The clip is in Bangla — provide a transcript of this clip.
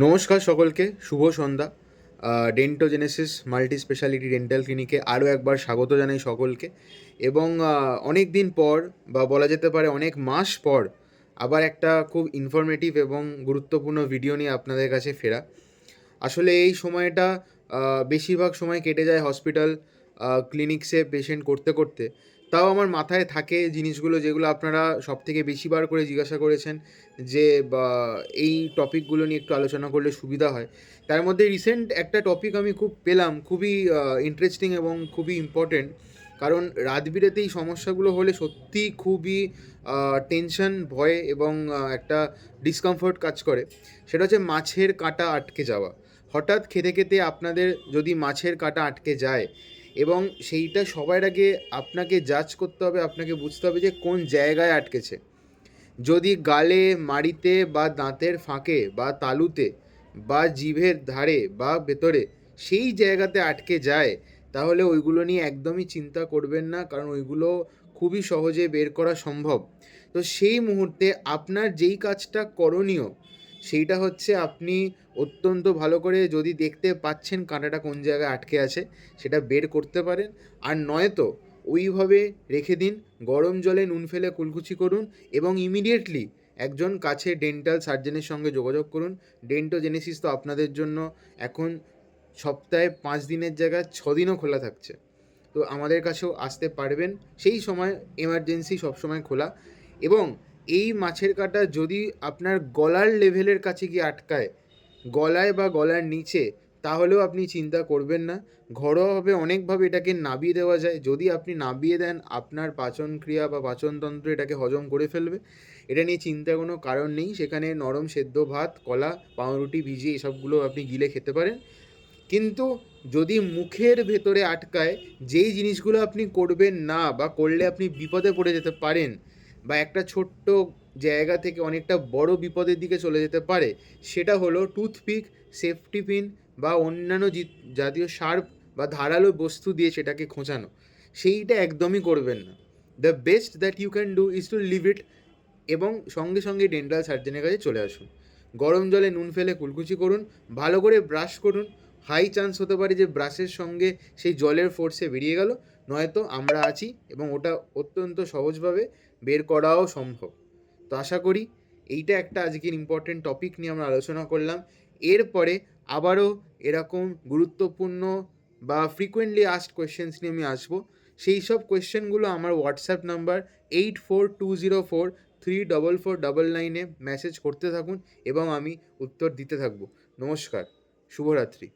নমস্কার সকলকে, শুভ সন্ধ্যা। ডেন্টোজেনেসিস মাল্টি স্পেশালিটি ডেন্টাল ক্লিনিকে আরও একবার স্বাগত জানাই সকলকে। এবং অনেক দিন পর, বা বলা যেতে পারে অনেক মাস পর, আবার একটা খুব ইনফরমেটিভ এবং গুরুত্বপূর্ণ ভিডিও নিয়ে আপনাদের কাছে ফেরা। আসলে এই সময়টা বেশিরভাগ সময় কেটে যায় হসপিটাল ক্লিনিক্সে পেশেন্ট করতে করতে, তাও আমার মাথায় থাকে জিনিসগুলো যেগুলো আপনারা সব থেকে বেশিবার করে জিজ্ঞাসা করেছেন যে এই টপিকগুলো নিয়ে একটু আলোচনা করলে সুবিধা হয়। তার মধ্যে রিসেন্ট একটা টপিক আমি খুব পেলাম, খুবই ইন্টারেস্টিং এবং খুবই ইম্পর্টেন্ট কারণ রাত এই সমস্যাগুলো হলে সত্যিই খুবই টেনশন ভয় এবং একটা ডিসকমফোর্ট কাজ করে। সেটা হচ্ছে মাছের কাঁটা আটকে যাওয়া। হঠাৎ খেতে খেতে আপনাদের যদি মাছের কাঁটা আটকে যায় এবং সেইটা সবার আগে আপনাকে জাজ করতে হবে, আপনাকে বুঝতে হবে যে কোন জায়গায় আটকেছে। যদি গালে, মাড়িতে বা দাঁতের ফাঁকে বা তালুতে বা জিভের ধারে বা ভেতরে সেই জায়গাতে আটকে যায়, তাহলে ওইগুলো নিয়ে একদমই চিন্তা করবেন না, কারণ ওইগুলো খুবই সহজে বের করা সম্ভব। তো সেই মুহূর্তে আপনার যেই কাজটা করণীয় সেইটা হচ্ছে আপনি অত্যন্ত ভালো করে যদি দেখতে পাচ্ছেন কাঁটাটা কোন জায়গায় আটকে আছে, সেটা বের করতে পারেন। আর নয়তো ওইভাবে রেখে দিন, গরম জলে নুন ফেলে কুলকুচি করুন এবং ইমিডিয়েটলি একজন কাছে ডেন্টাল সার্জনের সঙ্গে যোগাযোগ করুন। ডেন্টোজেনেসিস তো আপনাদের জন্য এখন সপ্তাহে পাঁচ দিনের জায়গায় ছ দিনও খোলা থাকছে। তো আমাদের কাছেও আসতে পারবেন। সেই সময় এমার্জেন্সি সবসময় খোলা এবং এই মাছের কাঁটা যদি আপনার গলার লেভেলের কাছে গিয়ে আটকায়, গলায় বা গলার নিচে, তাহলেও আপনি চিন্তা করবেন না। ঘরোয়াভাবে অনেকভাবে এটাকে নাবিয়ে দেওয়া যায়। যদি আপনি নাবিয়ে দেন, আপনার পাচন ক্রিয়া বা পাচনতন্ত্র এটাকে হজম করে ফেলবে। এটা নিয়ে চিন্তার কোনো কারণ নেই। সেখানে নরম সেদ্ধ ভাত, কলা, পাউরুটি ভিজিয়ে এসবগুলো আপনি গিলে খেতে পারেন। কিন্তু যদি মুখের ভেতরে আটকায়, যেই জিনিসগুলো আপনি করবেন না বা করলে আপনি বিপদে পড়ে যেতে পারেন বা একটা ছোট্ট জায়গা থেকে অনেকটা বড় বিপদের দিকে চলে যেতে পারে, সেটা হলো টুথপিক, সেফটি পিন বা অন্যান্য জাতীয় শার্প বা ধারালো বস্তু দিয়ে সেটাকে খোঁচানো। সেইটা একদমই করবেন না। The best that you can do is to leave it এবং সঙ্গে সঙ্গে ডেন্টাল সার্জনের কাছে চলে আসুন। গরম জলে নুন ফেলে কুলকুচি করুন, ভালো করে ব্রাশ করুন। হাই চান্স হতে পারে যে ব্রাশের সঙ্গে সেই জলের ফোর্সে বেরিয়ে গেল। নয়তো আমরা আছি এবং ওটা অত্যন্ত সহজভাবে বের করাও সম্ভব। তো আশা করি এইটা একটা আজকের ইম্পর্টেন্ট টপিক নিয়ে আমরা আলোচনা করলাম। এরপরে আবারও এরকম গুরুত্বপূর্ণ বা ফ্রিকোয়েন্টলি আস্ট কোয়েশ্চেন্স নিয়ে আমি আসব। সেই সব কোয়েশ্চেনগুলো আমার WhatsApp number eight four two zero four three double four double নাইনে মেসেজ করতে থাকুন এবং আমি উত্তর দিতে থাকব। নমস্কার, শুভরাত্রি।